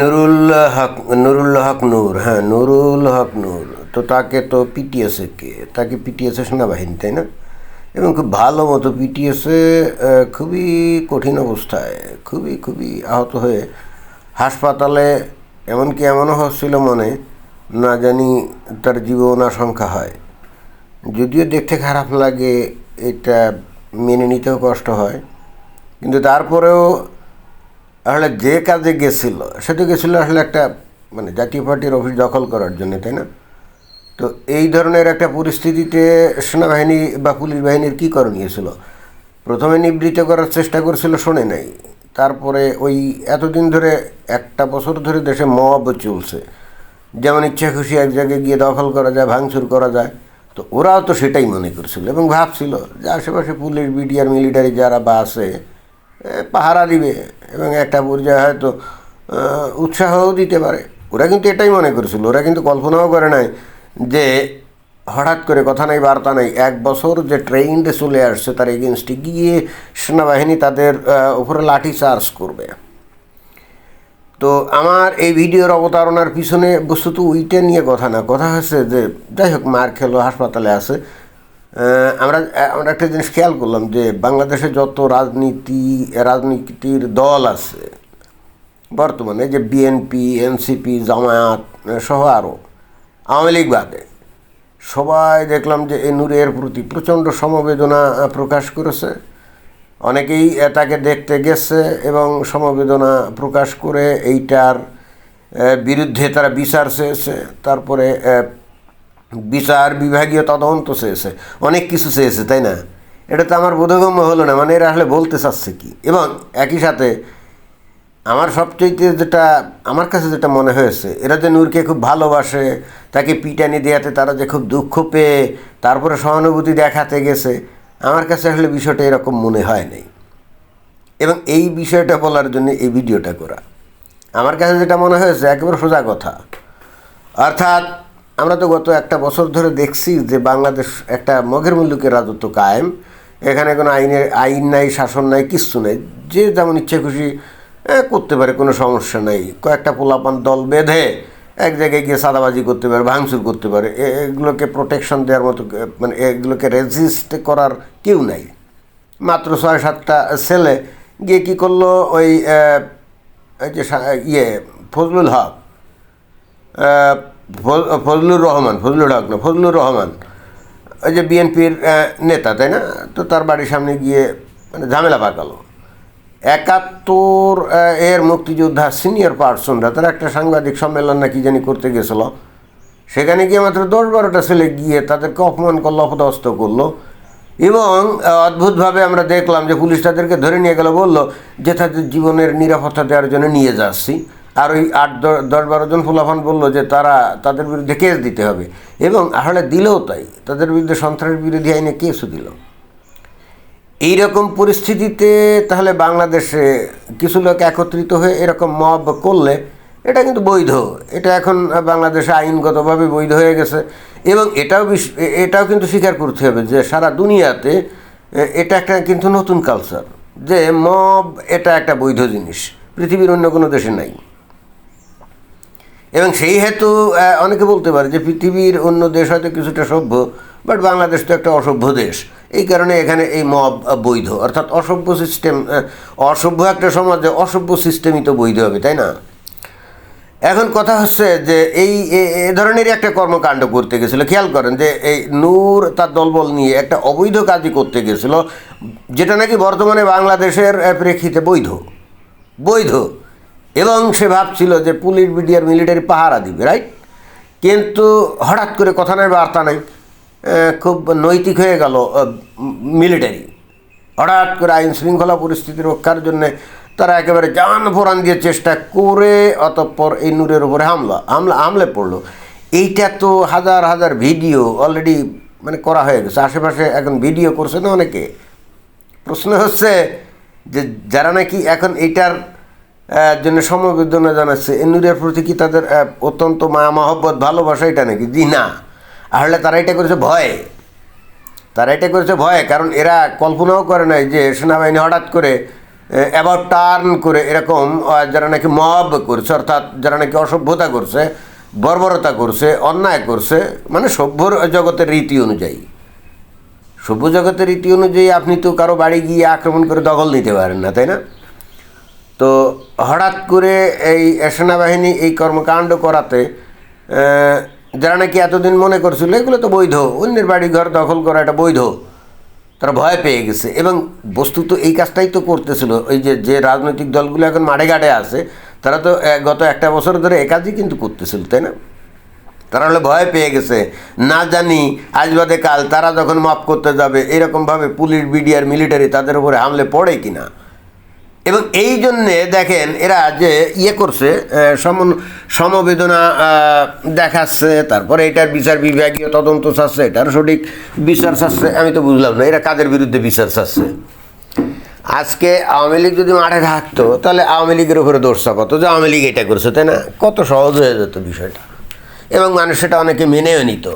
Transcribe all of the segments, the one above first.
নুরুল হক নুরুল হক নূর হ্যাঁ নুরুল হক নূর। তো তাকে তো পিটিএসে কে, তাকে পিটিএসে সেনাবাহিনী, তাই না? এবং খুব ভালো মতো পিটিএসে খুবই কঠিন অবস্থায়, খুবই খুবই আহত হয়ে হাসপাতালে, এমনকি এমনও হচ্ছিল মনে, না জানি তার জীবন আশঙ্কা হয়। যদিও দেখতে খারাপ লাগে, এটা মেনে নিতেও কষ্ট হয়। কিন্তু তারপরেও আসলে যে কাজে গেছিল, সেটা গেছিল আসলে একটা মানে জাতীয় পার্টির অফিস দখল করার জন্য, তাই না? তো এই ধরনের একটা পরিস্থিতিতে সেনাবাহিনী বা পুলিশ বাহিনীর কী করণীয় ছিল? প্রথমে নিবৃত্ত করার চেষ্টা করছিল শোনে নাই। তারপরে ওই এতদিন ধরে একটা বছর ধরে দেশে মব চলছে। যেমন ইচ্ছা খুশি এক জায়গায় গিয়ে দখল করা যায়, ভাঙচুর করা যায়। তো ওরাও তো সেটাই মনে করছিল এবং ভাবছিল যে আশেপাশে পুলিশ, বিডিআর, মিলিটারি যারা বা আছে পাহারা দিবে এবং একটা পর্যায়ে হয়তো উৎসাহও দিতে পারে। ওরা কিন্তু এটাই মনে করেছিল, ওরা কিন্তু কল্পনাও করে নাই যে হঠাৎ করে কথা নাই, বার্তা নাই, এক বছর যে ট্রেন্ডে চলে আসছে তার এগেনস্টে গিয়ে সেনাবাহিনী তাদের উপরে লাঠি চার্জ করবে। তো আমার এই ভিডিওর অবতারণার পিছনে বস্তুত ওইটা নিয়ে কথা না। কথা হচ্ছে যে, যাই হোক, মার খেলো, হাসপাতালে আছে। আমরা আমরা একটা জিনিস খেয়াল করলাম যে বাংলাদেশে যত রাজনীতি, রাজনীতির দল আছে, বর্তমানে যে বিএনপি এনসিপি জামায়াত সহ আরও আওয়ামী লীগ বাদে, সবাই দেখলাম যে এই নূরের প্রতি প্রচণ্ড সমবেদনা প্রকাশ করেছে। অনেকেই তাকে দেখতে গেছে এবং সমবেদনা প্রকাশ করে এইটার বিরুদ্ধে তারা বিচার চেয়েছে। তারপরে বিচার বিভাগীয় তদন্ত চেয়েছে, অনেক কিছু চেয়েছে, তাই না? এটা তো আমার বোধগম্য হলো না মানে এরা আসলে বলতে চাচ্ছে কি? এবং একই সাথে আমার সবচেয়ে যেটা, আমার কাছে যেটা মনে হয়েছে, এরা যে নূরকে খুব ভালোবাসে, তাকে পিটানি দেওয়াতে তারা যে খুব দুঃখ পেয়ে, তারপরে সহানুভূতি দেখাতে গেছে, আমার কাছে আসলে বিষয়টা এরকম মনে হয় নাই। এবং এই বিষয়টা বলার জন্য এই ভিডিওটা করা। আমার কাছে যেটা মনে হয়েছে, একেবারে সোজা কথা। অর্থাৎ আমরা তো গত একটা বছর ধরে দেখছি যে বাংলাদেশ একটা মগের মুল্লুকের রাজত্ব কায়েম। এখানে কোনো আইনের, আইন নাই, শাসন নাই, কিচ্ছু নেই। যে যেমন ইচ্ছে খুশি করতে পারে, কোনো সমস্যা নেই। কয়েকটা পোলাপান দল বেঁধে এক জায়গায় গিয়ে সাদাবাজি করতে পারে, ভাঙচুর করতে পারে। এগুলোকে প্রোটেকশন দেওয়ার মতো মানে এগুলোকে রেজিস্ট করার কেউ নাই। মাত্র ছয় সাতটা ছেলে গিয়ে কী করল ওই যে ইয়ে ফজলুল হক ফজলুর রহমান ফজলুল হক না, ফজলুর রহমান। ওই যে বিএনপির নেতা, তাই না? তো তার বাড়ির সামনে গিয়ে মানে ঝামেলা পাকালো। একাত্তর এর মুক্তিযোদ্ধা সিনিয়র পার্সনরা, তারা একটা সাংবাদিক সম্মেলন না কি জানি করতে গেছিল। সেখানে গিয়ে মাত্র দশ বারোটা ছেলে গিয়ে তাদেরকে অপমান করল, অপদস্থ করল। এবং অদ্ভুতভাবে আমরা দেখলাম যে পুলিশ তাদেরকে ধরে নিয়ে গেল, বলল যে তাদের জীবনের নিরাপত্তা দেওয়ার জন্য নিয়ে যাচ্ছি। আর ওই আট দশ বারো জন ফুলাফান বলল যে তারা তাদের বিরুদ্ধে কেস দিতে হবে। এবং আসলে দিলেও তাই, তাদের বিরুদ্ধে সন্ত্রাস বিরোধী আইনে কেসও দিল। এইরকম পরিস্থিতিতে তাহলে বাংলাদেশে কিছু লোক একত্রিত হয়ে এরকম মব করলে এটা কিন্তু বৈধ। এটা এখন বাংলাদেশে আইনগতভাবে বৈধ হয়ে গেছে। এবং এটাও এটাও কিন্তু স্বীকার করতে হবে যে সারা দুনিয়াতে এটা একটা কিন্তু নতুন কালচার যে মব এটা একটা বৈধ জিনিস, পৃথিবীর অন্য কোনো দেশে নাই। এবং সেই হেতু অনেকে বলতে পারে যে পৃথিবীর অন্য দেশ হয়তো কিছুটা সভ্য, বাট বাংলাদেশ তো একটা অসভ্য দেশ। এই কারণে এখানে এই মব বৈধ। অর্থাৎ অসভ্য সিস্টেম অসভ্য একটা সমাজে অসভ্য সিস্টেমই তো বৈধ হবে, তাই না? এখন কথা হচ্ছে যে এই, এ- ধরনেরই একটা কর্মকাণ্ড করতে গেছিল। খেয়াল করেন যে এই নূর তার দলবল নিয়ে একটা অবৈধ কাজই করতে গেছিল, যেটা নাকি বর্তমানে বাংলাদেশের প্রেক্ষিতে বৈধ। বৈধ। এবং সে ভাবছিল যে পুলিশ বিডিআর মিলিটারি পাহারা দিবে রাইট কিন্তু হঠাৎ করে কথা নাই, বার্তা নাই খুব নৈতিক হয়ে গেল মিলিটারি। হঠাৎ করে আইন শৃঙ্খলা পরিস্থিতি রক্ষার জন্য তারা একেবারে জান ফোরান দিয়ে চেষ্টা করে অতঃপর এই নূরের উপরে হামলা হামলা, হামলে পড়ল। এইটা তো হাজার হাজার ভিডিও অলরেডি মানে করা হয়ে গেছে। আশেপাশে এখন ভিডিও করছে না অনেকে। প্রশ্ন হচ্ছে যে যারা নাকি এখন এইটার জন্য সমবেদনা জানাচ্ছে। এই নূরের প্রতি কি তাদের অত্যন্ত মায়া, মহব্বত, ভালোবাসা এটা নাকি? জি না। আসলে তারা এটা করেছে ভয়। তারা এটা করেছে ভয়, কারণ এরা কল্পনাও করে নাই যে সেনাবাহিনী হঠাৎ করে অ্যাবাউট টার্ন করে এরকম যারা নাকি মব করছে, অর্থাৎ যারা নাকি অসভ্যতা করছে, বর্বরতা করছে, অন্যায় করছে মানে সভ্যর জগতের রীতি অনুযায়ী। সভ্য জগতের রীতি অনুযায়ী আপনি তো কারও বাড়ি গিয়ে আক্রমণ করে দখল নিতে পারেন না, তাই না? তো হঠাৎ করে এই সেনাবাহিনী এই কর্মকাণ্ড করাতে যারা নাকি এতদিন মনে করছিল, এগুলো তো বৈধ, অন্যের বাড়ি ঘর দখল করা এটা বৈধ, তারা ভয় পেয়ে গেছে এবং বস্তুত এই কাজটাই তো করতেছিল। ওই যে যে রাজনৈতিক দলগুলো এখন মাঠে ঘাটে আছে, তারা তো গত একটা বছর ধরে এ কাজই কিন্তু করতেছিল, তাই না? তারা হলে ভয় পেয়ে গেছে। না জানি, আজ বাদে কাল তারা যখন মাপ করতে যাবে, এরকমভাবে পুলিশ, বিডিআর, মিলিটারি তাদের উপরে হামলে পড়ে কিনা? এবং এই জন্যে দেখেন এরা যে ইয়ে করছে সম সমবেদনা দেখাচ্ছে, তারপরে এটার বিচার বিভাগীয় তদন্ত চাচ্ছে, এটার সঠিক বিচার চাচ্ছে, আমি তো বুঝলাম না, এরা কাদের বিরুদ্ধে বিচার চাচ্ছে? আজকে আওয়ামী লীগ যদি মাঠে থাকতো, তাহলে আওয়ামী লীগের উপরে দোষ চাপাতো যে আওয়ামী লীগ এটা করছে, তাই না? কত সহজ হয়ে যেত বিষয়টা। এবং মানুষ সেটা অনেকে মেনেও নিত।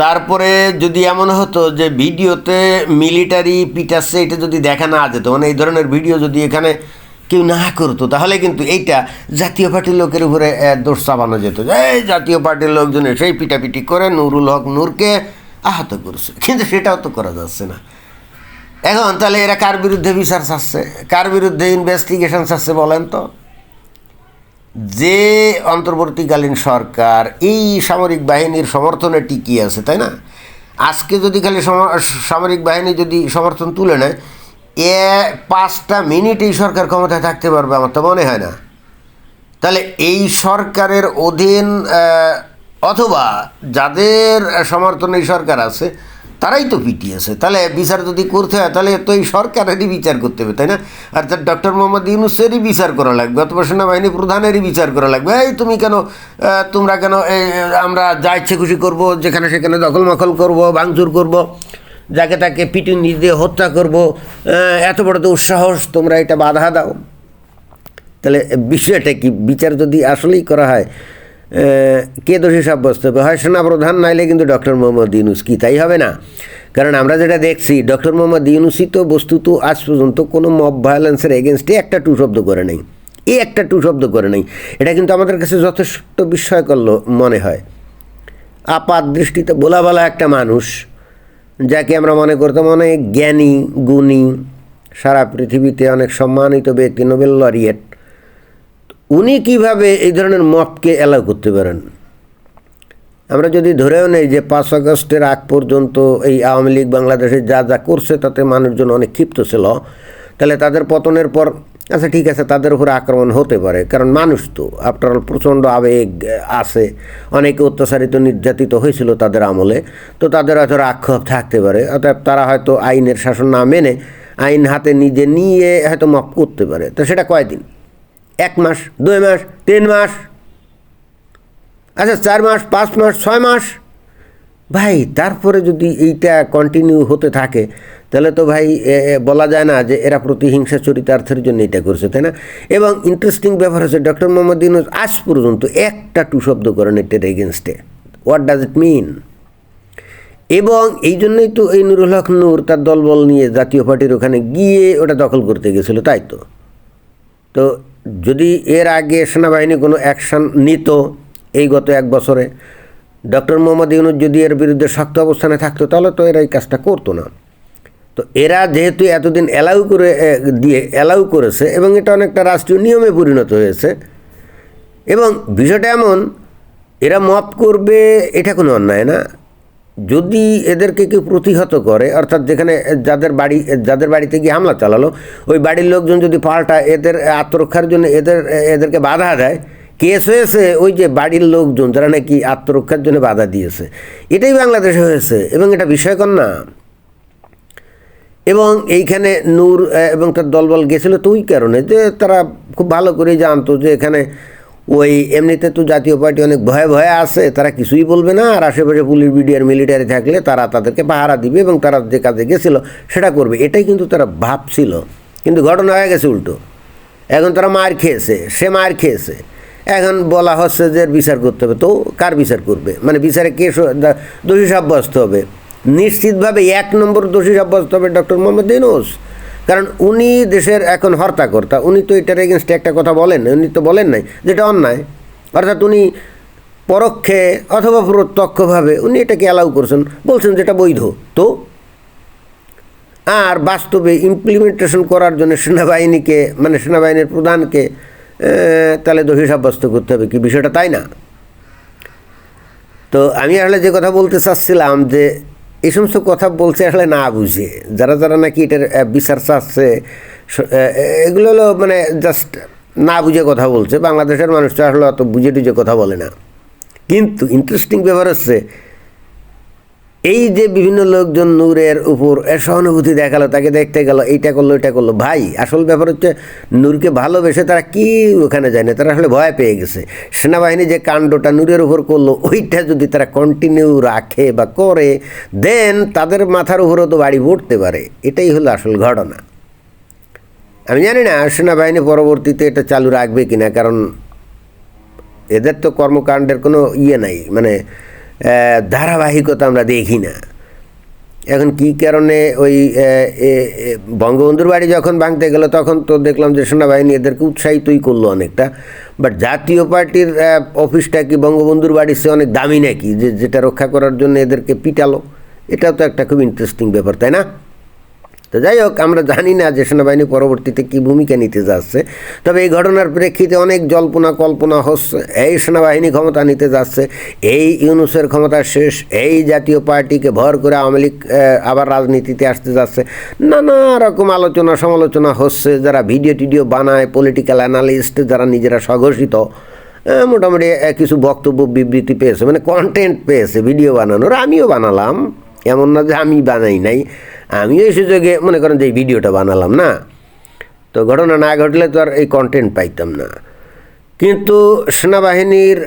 তারপরে যদি এমন হতো যে ভিডিওতে মিলিটারি পিটাচ্ছে এটা যদি দেখা না যেত মানে এই ধরনের ভিডিও যদি এখানে কেউ না করতো, তাহলে কিন্তু এইটা জাতীয় পার্টির লোকের উপরে দোষ চাপানো যেত। এই জাতীয় পার্টির লোকজনে সেই পিটাপিটি করে নুরুল হক নূরকে আহত করছে। কিন্তু সেটাও তো করা যাচ্ছে না। এখন তাহলে এরা কার বিরুদ্ধে বিচার চাচ্ছে? কার বিরুদ্ধে ইনভেস্টিগেশন চাচ্ছে বলেন তো? যে অন্তর্বর্তীকালীন সরকার, এই সামরিক বাহিনীর সমর্থনে টিকিয়ে আছে, তাই না? আজকে যদি খালি সম- সামরিক বাহিনী যদি সমর্থন তুলে নেয়, এ পাঁচটা মিনিট এই সরকার ক্ষমতায় থাকতে পারবে আমার তো মনে হয় না। তাহলে এই সরকারের অধীন অথবা যাদের সমর্থনে এই সরকার আছে তারাই তো পিটিয়েছে তাহলে বিচার যদি করতে হয় তাহলে তো এই সরকারেরই বিচার করতে হবে তাই না? আর তার ডক্টর মোহাম্মদ ইউনুসেরই বিচার করা লাগবে অথবা সেনাবাহিনী প্রধানেরই বিচার করা লাগবে। এই তুমি কেন তোমরা কেন এই, আমরা যা ইচ্ছে খুশি করব যেখানে সেখানে দখল মখল করব ভাঙচুর করব যাকে তাকে পিটুন দিয়ে হত্যা করব এত বড় তো উৎসাহস তোমরা এটা বাধা দাও। তাহলে বিষয়টা কি বিচার যদি আসলেই করা হয় কে দোষী সাব্যস্ত হবে? হয় সেনাপ্রধান, নাইলে কিন্তু ডক্টর মোহাম্মদ ইউনুস কি? তাই হবে না। কারণ আমরা যেটা দেখছি, ডক্টর মোহাম্মদ ইউনুসই তো বস্তুত আজ পর্যন্ত কোনো মব ভায়োলেন্সের এগেনস্টে একটা টু শব্দ করে নেই। এই একটা টু শব্দ করে নেই। এটা কিন্তু আমাদের কাছে যথেষ্ট বিস্ময়কর মনে হয়। আপাত দৃষ্টিতে বলা একটা মানুষ, যাকে আমরা মনে করতাম অনেক জ্ঞানী, গুণী, সারা পৃথিবীতে অনেক সম্মানিত ব্যক্তি, নোবেল লরিয়েট উনি কীভাবে এই ধরনের মপকে অ্যালাউ করতে পারেন? আমরা যদি ধরেও নেই যে পাঁচ আগস্টের আগ পর্যন্ত এই আওয়ামী লীগ বাংলাদেশে যা যা করছে, তাতে মানুষজন অনেক ক্ষিপ্ত ছিল। তাহলে তাদের পতনের পর আচ্ছা ঠিক আছে, তাদের উপরে আক্রমণ হতে পারে, কারণ মানুষ তো আফটার অল প্রচণ্ড আবেগ আছে। অনেকে অত্যাচারিত, নির্যাতিত হয়েছিল তাদের আমলে। তো তাদের হয়তো আক্ষেপ থাকতে পারে অর্থাৎ তারা হয়তো আইনের শাসন না মেনে আইন হাতে নিজে নিয়ে হয়তো মাপ করতে পারে। তো সেটা কয়দিন? এক মাস, দুই মাস, তিন মাস আচ্ছা চার মাস, পাঁচ মাস, ছয় মাস। ভাই, তারপরে যদি এইটা কন্টিনিউ হতে থাকে, তাহলে তো ভাই বলা যায় না যে এরা প্রতিহিংসা চরিতার্থের জন্য এটা করছে, তাই না? এবং ইন্টারেস্টিং ব্যাপার হচ্ছে ডক্টর মোহাম্মদ ইউনুস আজ পর্যন্ত একটা টু শব্দ করেন এটার এগেনস্টে হোয়াট ডাজ ইট মিন এবং এই জন্যই তো এই নুরুল হক নূর তার দলবল নিয়ে জাতীয় পার্টির ওখানে গিয়ে ওটা দখল করতে গেছিল, তাই তো? তো যদি এর আগে সেনাবাহিনী কোনো অ্যাকশন নিত এই গত এক বছরে, ডক্টর মোহাম্মদ ইউনুস যদি এর বিরুদ্ধে শক্ত অবস্থানে থাকতো, তাহলে তো এরা এই কাজটা করতো না। তো এরা যেহেতু এতদিন অ্যালাউ করে দিয়ে অ্যালাউ করেছে এবং এটা অনেকটা রাষ্ট্রীয় নিয়মে পরিণত হয়েছে। এবং বিষয়টা এমন, এরা মপ করবে, এটা কোনো অন্যায় না। যদি এদেরকে কেউ প্রতিহত করে, অর্থাৎ যেখানে যাদের বাড়ি, যাদের বাড়িতে গিয়ে হামলা চালালো, ওই বাড়ির লোকজন যদি পাল্টা এদের আত্মরক্ষার জন্য এদের, এদেরকে বাধা দেয়, কেস হয়েছে ওই যে বাড়ির লোকজন, যারা নাকি আত্মরক্ষার জন্য বাধা দিয়েছে। এটাই বাংলাদেশে হয়েছে, এবং এটা বিষয়কর না। এবং এইখানে নূর এবং তার দলবল গেছিল তো ওই কারণে যে তারা খুব ভালো করে জানতো যে এখানে ওই এমনিতে তো জাতীয় পার্টি অনেক ভয়ে ভয়ে আছে, তারা কিছুই বলবে না। আর আশেপাশে পুলিশ বিডিআর মিলিটারি থাকলে তারা তাদেরকে পাহারা দিবে এবং তারা যে কাজে গেছিল সেটা করবে। এটাই কিন্তু তারা ভাবছিল। কিন্তু ঘটনা হয়ে গেছে উল্টো। এখন তারা মার খেয়েছে, সে মার খেয়েছে। এখন বলা হচ্ছে যে বিচার করতে হবে। তো কার বিচার করবে? মানে বিচারে কে দোষী সাব্যস্ত হবে? নিশ্চিতভাবে এক নম্বর দোষী সাব্যস্ত হবে ডক্টর মোহাম্মদ ইউনুস। কারণ উনি দেশের এখন হর্তাকর্তা, উনি তো এটার এগেনস্টে একটা কথা বলেন উনি তো বলেন নাই যেটা অন্যায়। অর্থাৎ উনি পরোক্ষে অথবা প্রত্যক্ষভাবে উনি এটাকে অ্যালাউ করছেন, বলছেন যেটা বৈধ। তো আর বাস্তবে ইমপ্লিমেন্টেশন করার জন্য সেনাবাহিনীকে মানে সেনাবাহিনীর প্রধানকে তাহলে দোষী সাব্যস্ত করতে হবে, কি বিষয়টা তাই না? তো আমি আসলে যে কথা বলতে চাচ্ছিলাম যে এই সমস্ত কথা বলছে আসলে না বুঝে। যারা যারা নাকি এটার বিচার চাচ্ছে এগুলো হলো মানে জাস্ট না বুঝে কথা বলছে। বাংলাদেশের মানুষটা আসলে অত বুঝে টুঝে কথা বলে না। কিন্তু ইন্টারেস্টিং ব্যাপার হচ্ছে এই যে বিভিন্ন লোকজন নূরের উপর সহানুভূতি দেখাল, তাকে দেখতে গেল, এইটা করল এটা করল। ভাই, আসল ব্যাপার হচ্ছে নূরকে ভালোবেসে তারা কি ওখানে যায় না, তারা আসলে ভয় পেয়ে গেছে। সেনাবাহিনী যে কাণ্ডটা নূরের উপর করল, ওইটা যদি তারা কন্টিনিউ রাখে বা করে দেন তাদের মাথার উপরও তো বাড়ি পড়তে পারে। এটাই হলো আসল ঘটনা। আমি জানি না সেনাবাহিনী পরবর্তীতে এটা চালু রাখবে কিনা, কারণ এদের তো কর্মকাণ্ডের কোনো ইয়ে নাই। মানে ধারাবাহিকতা আমরা দেখি না। এখন কি কারণে ওই বঙ্গবন্ধুর বাড়ি যখন ভাঙতে গেল, তখন তো দেখলাম যে সেনাবাহিনী এদেরকে উৎসাহিতই করল অনেকটা। বাট জাতীয় পার্টির অফিসটা কি বঙ্গবন্ধুর বাড়ির সে অনেক দামি নাকি? যে, যেটা রক্ষা করার জন্য এদেরকে পিটালো। এটাও তো একটা খুব ইন্টারেস্টিং ব্যাপার, তাই না? তো যাই হোক, আমরা জানি না যে সেনাবাহিনী পরবর্তীতে কী ভূমিকা নিতে যাচ্ছে। তবে এই ঘটনার প্রেক্ষিতে অনেক জল্পনা কল্পনা হচ্ছে। এই সেনাবাহিনী ক্ষমতা নিতে যাচ্ছে, এই ইউনুসের ক্ষমতা শেষ, এই জাতীয় পার্টিকে ভর করে আওয়ামী লীগ আবার রাজনীতিতে আসতে যাচ্ছে। নানা রকম আলোচনা সমালোচনা হচ্ছে, যারা ভিডিও টিডিও বানায় পলিটিক্যাল অ্যানালিস্ট যারা নিজেরা স্বঘোষিত মোটামুটি কিছু বক্তব্য বিবৃতি পেয়েছে মানে কন্টেন্ট পেয়েছে ভিডিও বানানোর। আমিও বানালাম, এমন না যে আমি বানাই নাই। আমিও এই সুযোগে মনে করেন যে এই ভিডিওটা বানালাম না। তো ঘটনা না ঘটলে তো আর এই কন্টেন্ট পাইতাম না। কিন্তু সেনাবাহিনীর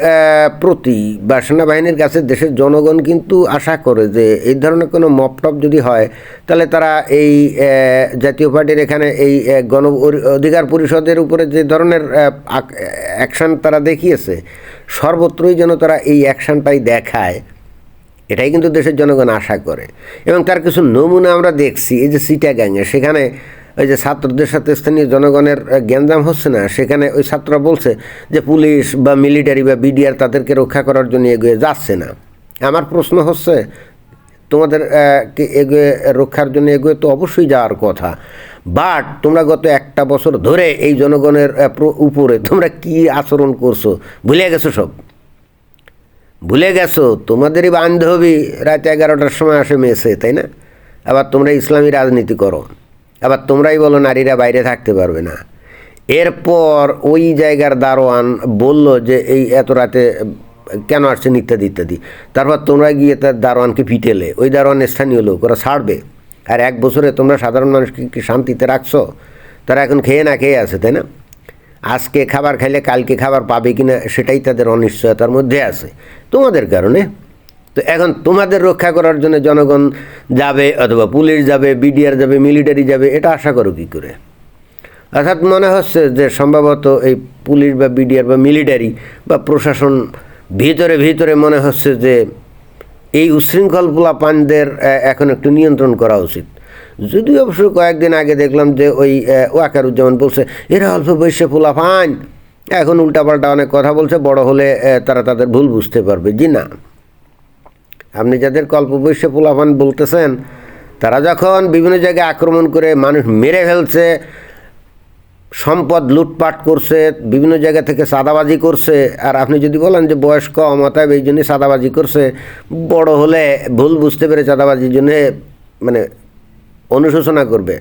প্রতি বা সেনাবাহিনীর কাছে দেশের জনগণ কিন্তু আশা করে যে এই ধরনের কোনো মপটপ যদি হয়, তাহলে তারা এই জাতীয় পার্টির এখানে এই গণ অধিকার পরিষদের উপরে যে ধরনের অ্যাকশান তারা দেখিয়েছে, সর্বত্রই যেন তারা এই অ্যাকশানটাই দেখায়। এটাই কিন্তু দেশের জনগণ আশা করে। এবং তার কিছু নমুনা আমরা দেখছি, এই যে সিটাগাংয়ে সেখানে ওই যে ছাত্রদের সাথে স্থানীয় জনগণের গ্যাঞ্জাম হচ্ছে না, সেখানে ওই ছাত্ররা বলছে যে পুলিশ বা মিলিটারি বা বিডিআর তাদেরকে রক্ষা করার জন্য এগিয়ে যাচ্ছে না। আমার প্রশ্ন হচ্ছে, তোমাদের এগিয়ে, রক্ষার জন্য এগিয়ে তো অবশ্যই যাওয়ার কথা, বাট তোমরা গত একটা বছর ধরে এই জনগণের উপরে তোমরা কি আচরণ করছ? ভুলে গেছো সব? ভুলে গেছো? তোমাদেরই বান্ধবী রাত এগারোটার সময় আসে মেসে, তাই না? আবার তোমরা ইসলামী রাজনীতি করো। আবার তোমরাই বলো নারীরা বাইরে থাকতে পারবে না। এরপর ওই জায়গার দারোয়ান বলল যে, এই এত রাতে কেন আসছেন? ইত্যাদি ইত্যাদি। তারপর তোমরা গিয়ে তার দারোয়ানকে পিটেলে। ওই দারোয়ান স্থানীয় লোক, ওরা ছাড়বে। আর এক বছরে তোমরা সাধারণ মানুষকে কি শান্তিতে রাখছো? তারা এখন খেয়ে না খেয়ে আছে, তাই না? আজকে খাবার খাইলে কালকে খাবার পাবে কি না সেটাই তাদের অনিশ্চয়তার মধ্যে আছে। তোমাদের কারণে। তো এখন তোমাদের রক্ষা করার জন্য জনগণ যাবে অথবা পুলিশ যাবে, বিডিআর যাবে, মিলিটারি যাবে, এটা আশা করো কী করে? অর্থাৎ মনে হচ্ছে যে সম্ভবত এই পুলিশ বা বিডিআর বা মিলিটারি বা প্রশাসন ভিতরে ভিতরে মনে হচ্ছে যে এই উশৃঙ্খল পোলাপানদের এখন একটু নিয়ন্ত্রণ করা উচিত। যদিও অবশ্য কয়েকদিন আগে দেখলাম যে ওই ওয়াকারুজ্জামান বলছে, এরা অল্প বয়সে পোলাপান এখন উল্টাপাল্টা অনেক কথা বলছে, বড় হলে তারা তাদের ভুল বুঝতে পারবে। জি না। আপনি যাদের অল্প বয়সে পোলাপান বলতেছেন, তারা যখন বিভিন্ন জায়গায় আক্রমণ করে মানুষ মেরে ফেলছে, সম্পদ লুটপাট করছে, বিভিন্ন জায়গা থেকে সাদাবাজি করছে, আর আপনি যদি বলেন যে বয়স কম, অতএব এই জন্যই সাদাবাজি করছে, বড় হলে ভুল বুঝতে পেরে সাদাবাজির জন্যে মানে অনুশোচনা করবে।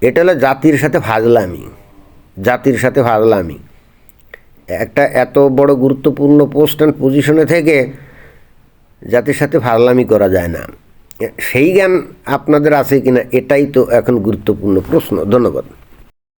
এটা হলো জাতির সাথে ফাজলামি জাতির সাথে ফাজলামি একটা এত বড় গুরুত্বপূর্ণ পোস্ট অ্যান্ড পজিশনে থেকে জাতির সাথে ফাজলামি করা যায় না। সেই জ্ঞান আপনাদের আছে কিনা, এটাই তো এখন গুরুত্বপূর্ণ প্রশ্ন। ধন্যবাদ।